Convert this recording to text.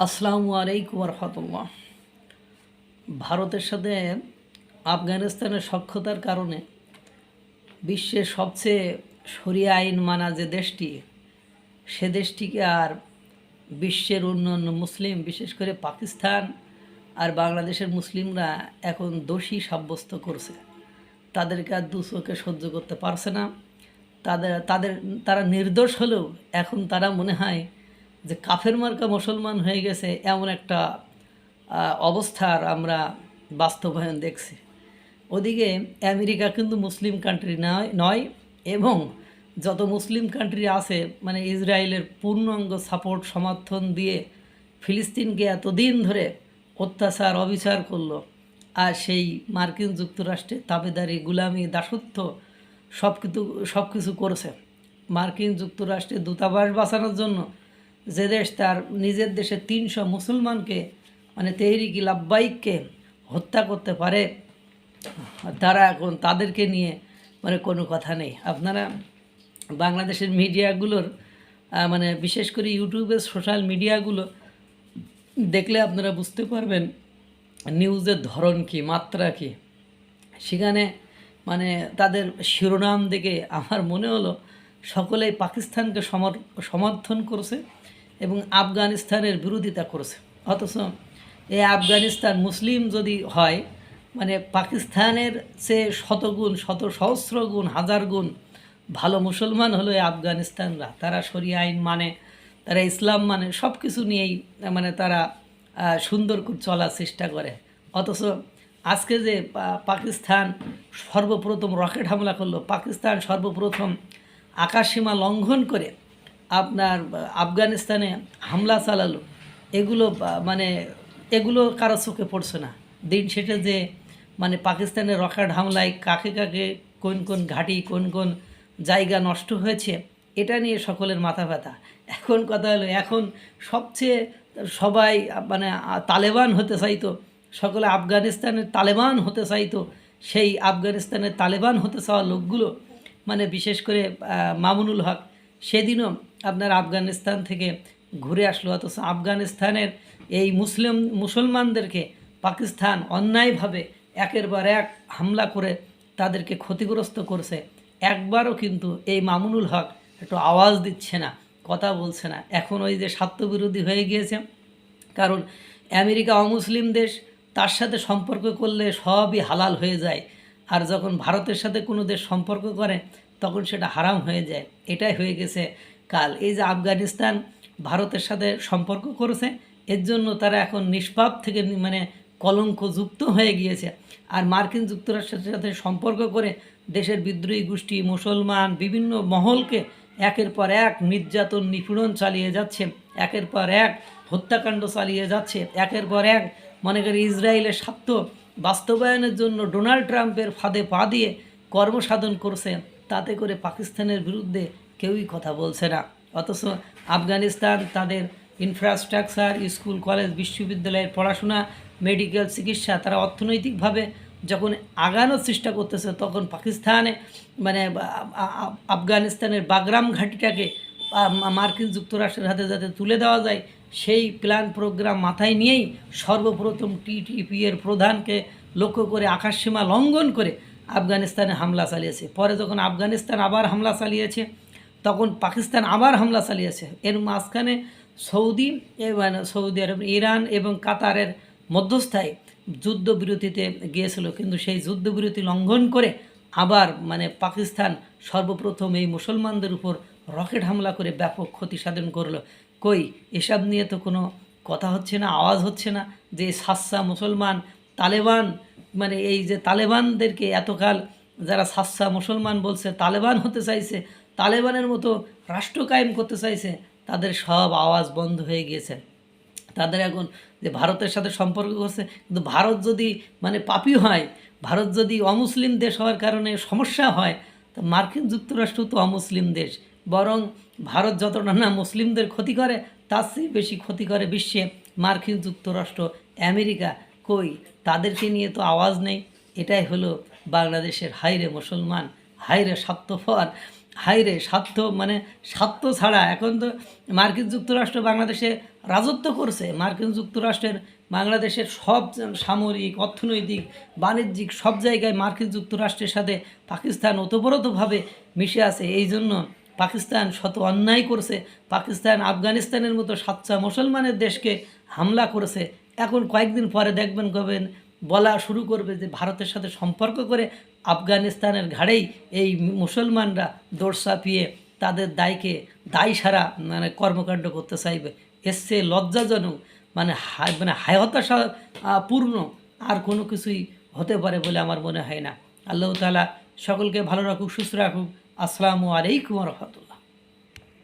আসসালামু আলাইকুম রহমতুল্লাহ ভারতের সাথে আফগানিস্তানের সক্ষতার কারণে বিশ্বের সবচেয়ে সরিয়া আইন মানা যে দেশটি, সে দেশটিকে আর বিশ্বের অন্য অন্য মুসলিম, বিশেষ করে পাকিস্তান আর বাংলাদেশের মুসলিমরা এখন দোষী সাব্যস্ত করছে। তাদেরকে আর দু চোখে সহ্য করতে পারছে না। তাদের তাদের, তারা নির্দোষ হলেও এখন তারা মনে হয় যে কাফের মার্কা মুসলমান হয়ে গেছে, এমন একটা অবস্থার আমরা বাস্তবায়ন দেখছি। ওদিকে আমেরিকা কিন্তু মুসলিম কান্ট্রি নয় নয় এবং যত মুসলিম কান্ট্রি আছে মানে ইসরায়েলের পূর্ণাঙ্গ সাপোর্ট সমর্থন দিয়ে ফিলিস্তিনকে এতদিন ধরে অত্যাচার, অবিচার করল, আর সেই মার্কিন যুক্তরাষ্ট্রে তাবেদারি, গুলামি, দাসত্ব সব কিছু সব কিছু করেছে। মার্কিন যুক্তরাষ্ট্রে দূতাবাস বাঁচানোর জন্য যে দেশ তার নিজের দেশে তিনশো মুসলমানকে মানে তেহরিকি লাব্বাইককে হত্যা করতে পারে। তারা এখন তাদেরকে নিয়ে মানে কোনো কথা নেই। আপনারা বাংলাদেশের মিডিয়াগুলোর মানে বিশেষ করে ইউটিউবের সোশ্যাল মিডিয়াগুলো দেখলে আপনারা বুঝতে পারবেন নিউজের ধরন কি, মাত্রা কি। সেখানে মানে তাদের শিরোনাম দেখে আমার মনে হলো, সকলেই পাকিস্তানকে সমর, সমর্থন করছে। এবং আফগানিস্তানের বিরোধিতা করেছে। অথচ এই আফগানিস্তান মুসলিম যদি হয় মানে পাকিস্তানের চেয়ে শতগুণ, শত সহস্র গুণ হাজার গুণ ভালো মুসলমান হলো এই আফগানিস্তানরা। তারা শরিয়া আইন মানে তারা ইসলাম মানে সব কিছু নিয়েই মানে তারা সুন্দর করে চলার চেষ্টা করে। অথচ আজকে যে পাকিস্তান সর্বপ্রথম রকেট হামলা করল, পাকিস্তান সর্বপ্রথম আকাশসীমা লঙ্ঘন করে আপনার আফগানিস্তানে হামলা চালালো, এগুলো মানে এগুলো কারও চোখে পড়ছে না। দিন শেষে যে মানে পাকিস্তানের রকেট হামলায় কাকে কাকে, কোন কোন ঘাঁটি, কোন কোন জায়গা নষ্ট হয়েছে, এটা নিয়ে সকলের মাথা ব্যথা। এখন কথা হলো, এখন সবচেয়ে সবাই মানে তালেবান হতে চাইতো, সকলে আফগানিস্তানের তালেবান হতে চাইতো, সেই আফগানিস্তানের তালেবান হতে চাওয়া লোকগুলো মানে বিশেষ করে মামুনুল হক, সেদিনও আপনার আফগানিস্তান থেকে ঘুরে আসলো, অথচ আফগানিস্তানের এই মুসলিম, মুসলমানদেরকে পাকিস্তান অন্যায়ভাবে একের পর এক হামলা করে তাদেরকে ক্ষতিগ্রস্ত করছে। একবারও কিন্তু এই মামুনুল হক একটু আওয়াজ দিচ্ছে না, কথা বলছে না। এখন ওই যে স্বার্থবিরোধী হয়ে গিয়েছে, কারণ আমেরিকা অমুসলিম দেশ, তার সাথে সম্পর্ক করলে সবই হালাল হয়ে যায়। আর যখন ভারতের সাথে কোনো দেশ সম্পর্ক করে, তখন সেটা হারাম হয়ে যায়। এটাই হয়ে গেছে কাল। এই যে আফগানিস্তান ভারতের সাথে সম্পর্ক করেছে, এর জন্য তারা এখন নিষ্পাপ থেকে মানে কলঙ্কযুক্ত হয়ে গিয়েছে। আর মার্কিন যুক্তরাষ্ট্রের সাথে সম্পর্ক করে দেশের বিদ্রোহী গোষ্ঠী, মুসলমান, বিভিন্ন মহলকে একের পর এক নির্যাতন, নিপীড়ন চালিয়ে যাচ্ছে, একের পর এক হত্যাকাণ্ড চালিয়ে যাচ্ছে, একের পর এক মনে করি ইসরায়েলের স্বার্থ বাস্তবায়নের জন্য ডোনাল্ড ট্রাম্পের ফাঁদে পা দিয়ে কর্মসাধন করছে, তাতে করে পাকিস্তানের বিরুদ্ধে কেউই কথা বলছে না। অথচ আফগানিস্তান, তাদের ইনফ্রাস্ট্রাকচার স্কুল কলেজ বিশ্ববিদ্যালয়ের পড়াশোনা মেডিকেল চিকিৎসা, তারা অর্থনৈতিকভাবে যখন আগানোর চেষ্টা করতেছে, তখন পাকিস্তানে মানে আফগানিস্তানের বাগরাম ঘাঁটিটাকে মার্কিন যুক্তরাষ্ট্রের হাতে যাতে তুলে দেওয়া যায়, সেই প্ল্যান প্রোগ্রাম মাথায় নিয়েই সর্বপ্রথম টিটিপি এর প্রধানকে লক্ষ্য করে আকাশসীমা লঙ্ঘন করে আফগানিস্তানে হামলা চালিয়েছে। পরে যখন আফগানিস্তান আবার হামলা চালিয়েছে তখন পাকিস্তান আবার হামলা চালিয়েছে। এর মাঝখানে সৌদি সৌদি আরব, ইরান এবং কাতারের মধ্যস্থায় যুদ্ধবিরতিতে গিয়েছিল। কিন্তু সেই যুদ্ধবিরতি লঙ্ঘন করে আবার মানে পাকিস্তান সর্বপ্রথম এই মুসলমানদের উপর রকেট হামলা করে ব্যাপক ক্ষতি সাধন করল। কই, এসব নিয়ে তো কোনো কথা হচ্ছে না, আওয়াজ হচ্ছে না যে সাচ্চা মুসলমান তালেবান মানে এই যে তালেবানদেরকে এতকাল যারা সাচ্চা মুসলমান বলছে, তালেবান হতে চাইছে তালেবানের মতো রাষ্ট্র কায়েম করতে চাইছে, তাদের সব আওয়াজ বন্ধ হয়ে গিয়েছে। তাদের এখন যে ভারতের সাথে সম্পর্ক করছে, কিন্তু ভারত যদি মানে পাপি হয়, ভারত যদি অমুসলিম দেশ হওয়ার কারণে সমস্যা হয়, তো মার্কিন যুক্তরাষ্ট্র তো অমুসলিম দেশ। বরং ভারত যতটা না মুসলিমদের ক্ষতি করে, তার চেয়ে বেশি ক্ষতি করে বিশ্বে। মার্কিন যুক্তরাষ্ট্র, আমেরিকা কই? তাদেরকে নিয়ে তো আওয়াজ নেই। এটাই হলো বাংলাদেশের হাইরে মুসলমান হাইরে স্বার্থপর হাইরে স্বার্থ মানে স্বার্থ ছাড়া। এখন তো মার্কিন যুক্তরাষ্ট্র বাংলাদেশে রাজত্ব করছে। মার্কিন যুক্তরাষ্ট্রের বাংলাদেশের সব সামরিক, অর্থনৈতিক, বাণিজ্যিক সব জায়গায় মার্কিন যুক্তরাষ্ট্রের সাথে পাকিস্তান ওতপ্রোতভাবে মিশে আছে। এই জন্য পাকিস্তান শত অন্যায় করছে। পাকিস্তান আফগানিস্তানের মতো সাচ্চা মুসলমানের দেশকে হামলা করেছে। এখন কয়েকদিন পরে দেখবেন কবেন বলা শুরু করবে যে ভারতের সাথে সম্পর্ক করে আফগানিস্তানের ঘাড়েই এই মুসলমানরা দৌড় চাপিয়ে তাদের দায়কে দায় সারা মানে কর্মকাণ্ড করতে চাইবে। এসছে লজ্জাজনক মানে মানে হায় হতাশা পূর্ণ আর কোনো কিছুই হতে পারে বলে আমার মনে হয় না। আল্লাহ তালা সকলকে ভালো রাখুক, সুস্থ রাখুক। আসসালামু আলাইকুম রহমতুল্লাহ।